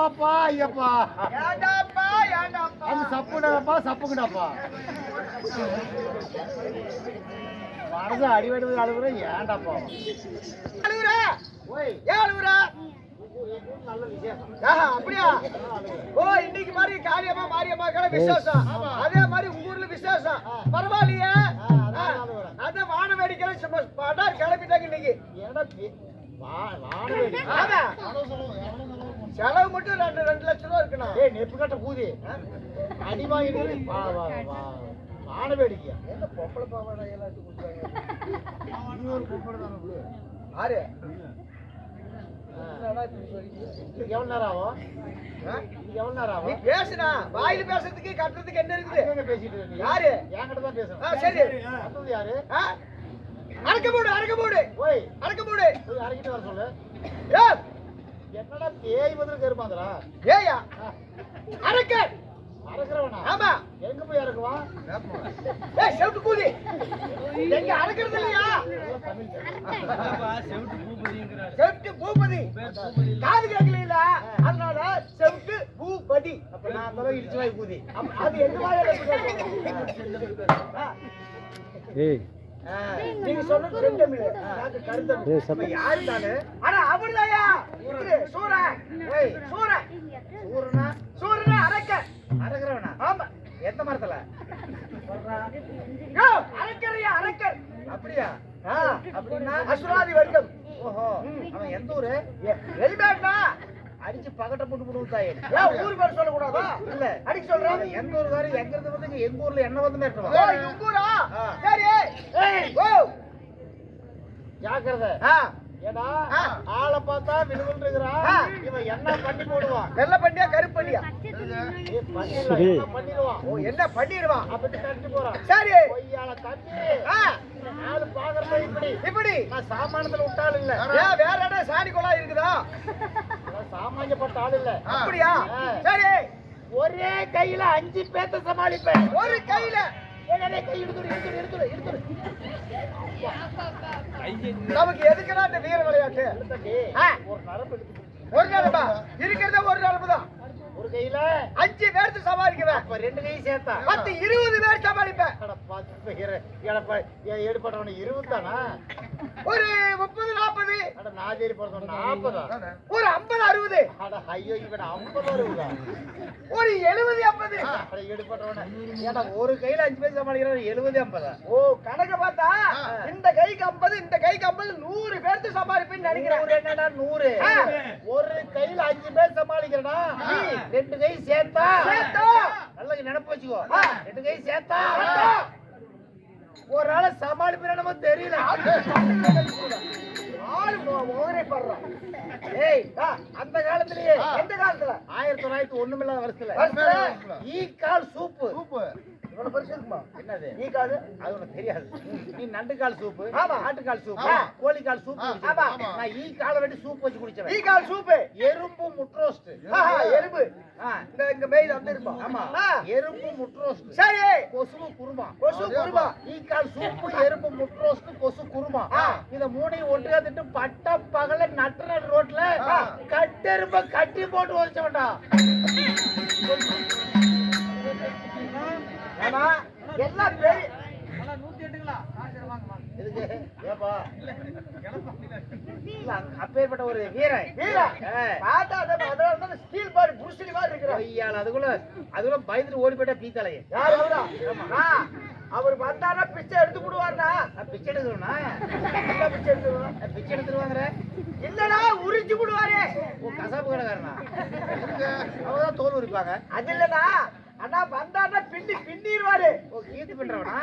அப்பா ஐயப்பா. ஏண்டாப்பா ஏண்டாப்பா அது சப்புடாப்பா சப்புக்குடாப்பா மனசு அடிவடி அழுகுற ஏன்டாப்பா அழுகுற? ஓய். ஏன் அழுகுற? அப்படியா? ஓ இன்னைக்கு மாதிரி காரியமா மாரியம்மா கடை விசேஷம். அதே மாதிரி உங்க ஊர்ல விசேஷம். பரவாயில்லையே. அதான் வான வேடிக்கை சும்மா படார் கிளப்பிட்டாங்க இன்னைக்கு. பி- செலவு? மட்டும் ரெண்டு ரெண்டு லட்சம் ரூபா இருக்கணும் ஏய் நெப்பு கட்ட கூதி அடி வாங்கிட்டு வா வா வா. வானவேடிக்கையா என்ன பொம்பளை பாவாடை எடுத்து கொடுத்தாங்க. ஆறு எவ்வளவு நேரம் ஆகும்? எவ்வளவு நேரம் ஆகும்? பேசுனா வாயில பேசுறதுக்கு கட்டுறதுக்கு என்ன இருக்குது? பேசிட்டு இருக்க? யாரு? என்கிட்ட தான் பேசணும் சரி. அடுத்தது யாரு? அடக்க மூடு அடக்க ஓய். அடக்க அரைக்கிட்டு வர சொல்லு? என்னடா பேய் பதிலுக்கு இருப்பாங்களா ஏய்யா அடக்க அரைக்கிறவனா? ஆமா. எங்க போய் இறக்குவான் ஏய் செவுட்டு கூதி. எங்க அடக்கிறது இல்லையா? தமிழ் தெரியும். செவுட்டு பூபதி. காது கேட்கல அதனால செவுட்டு பூபதி. அப்ப நான் அந்த இடிச்சு வாய் கூதி. அது மாதிரி கேட்கணும் ஆ. நீங்க சொன்னது செந்தமிழ் எனக்கு கருத்தமிழ் அப்ப யாரு தானே? ஆனா அவர்தாயா? சூரன். சூரன். ஊருனா சூரனை. அடக்க அரைக்கிறவனா? ஆமா. எந்த மரத்துல? யோ அடக்கறியா அடக்கர் அப்படியா? அப்படின்னா? அசுராதி வர்க்கம் ஓஹோ அவன் எந்த ஊரு? வெளிநாட்டுனா அடிச்சு பகட்ட போட்டு போட்டு தாயே ஊர் பேர் சொல்லக்கூடாதா? இல்ல. சொல்றேன் அவன் எந்த ஊருக்காரு எங்க இருந்து வந்து எங்க ஊர்ல என்ன வந்து ஊரா? ஆ. சரி. ஏய். ஓ. ஜாக்கிரதை. ஆ. ஆளை பார்த்தா. இவன் என்ன பண்ணி போடுவான் வெள்ளை பண்ணியா கருப்பு பண்ணியா ஏய், பண்ணிடலாம், என்ன பண்ணிடுவான்? ஓ என்ன பண்ணிடுவான்? அப்படி தட்டி போறான். சரி. பொய்யால தட்டி. ஆளு பாக்குறப்ப இப்படி. இப்படி. நான் சாமானத்துல விட்டாள் இல்ல. ஏன் வேற இடம் சாணி குழா இருக்குதா? சாமானியப்பட்ட ஆள் இல்ல. அப்படியா. சரி. ஒரே கையில அஞ்சு பேத்த சமாளிப்பேன். ஒரு கையில. நமக்கு எதுக்குடா இந்த வீர விளையாட்டு. ஒரு நரம்பு இருக்கிறதே ஒரு நரம்பு தான் ஒரு கையில? அஞ்சு பேர்த்து சமாளிக்குவேன். அப்ப ரெண்டு கை சேர்த்தா? பத்து இருபது பேர் சமாளிப்பேன். அட, பத்து இரு- ஒரு முப்பது நாற்பது ஒரு ஐம்பது அறுபது. ஒரு எழுபது ஐம்பது. ஒரு கையில அஞ்சு பேர் சமாளிக்கிறான் எழுபது ஐம்பதா? ஓ கணக்கு பார்த்தா இந்த கைக்கு ஐம்பது இந்த கைக்கு ஐம்பது நூறு பேர்த்து சமாளிப்பேன்னு நினைக்கிறேன். நூறு என்னடா நூறு. ஒரு கையில அஞ்சு பேர் சமாளிக்கிறடா? ரெண்டு கை சேர்த்தா. நல்லா நினைப்பு வச்சுக்கோ. ரெண்டு கை சேர்த்தா. ஒரு ஆள சமாளிப்பு நம்ம தெரியல. அந்த காலத்திலேயே எந்த காலத்துல? ஆயிரத்தி தொள்ளாயிரத்தி ஒண்ணுமில்லாத வருஷத்துல? ஈ கால் சூப்பு. இவ்வளவு பெருசு இருக்குமா என்னது? நீ காது? அது உனக்கு தெரியாது. நீ நண்டு கால் சூப்பு ஆமா. ஆட்டுக்கால் சூப்பு. கோழி கால் சூப்பு ஆமா. நான் ஈ காலை வெட்டி சூப் வச்சு நீ குடிச்சவன். கால் சூப்பு. எறும்பு முட்ரோஸ்ட். எறும்பு. இந்த இங்க மெயில் வந்து இருப்போம் ஆமா. எறும்பு முட்ரோஸ்ட். சரி. கொசு குருமா. கொசு குருமா. ஈ கால் சூப்பு எறும்பு முட்ரோஸ்ட் கொசு குருமா. இத மூணையும் ஒட்டுக்கா திட்டு பட்ட பகல நட்டுற ரோட்ல. கட்டெரும்ப கட்டி போட்டு வச்சவன்டா இதுக்கு ஏப்பா? இல்ல, அப்பேற்பட்ட ஒரு வீரன். வீரன். பார்த்தா அதனால தான் ஸ்டீல் பாடி புருஷனி மாதிரி இருக்கிறான். ஐயால அதுக்குள்ள அதுக்குள்ள பயந்துட்டு ஓடி போயிட்டா பீத்தலையே யார் அவரா? அவர் வந்தானா பிச்சை எடுத்து விடுவார்னா பிச்சை என்ன பிச்சை எடுத்துருவான் பிச்சை எடுத்துருவாங்கிற? இல்லடா உரிச்சு விடுவாரே கசாப்பு கடைக்காரனா? அவதான் தோல் உரிப்பாங்க. அது இல்லடா. அண்ணா வந்தாண்ணா பின்னி பின்னிடுவாரு ஓ பண்றவனா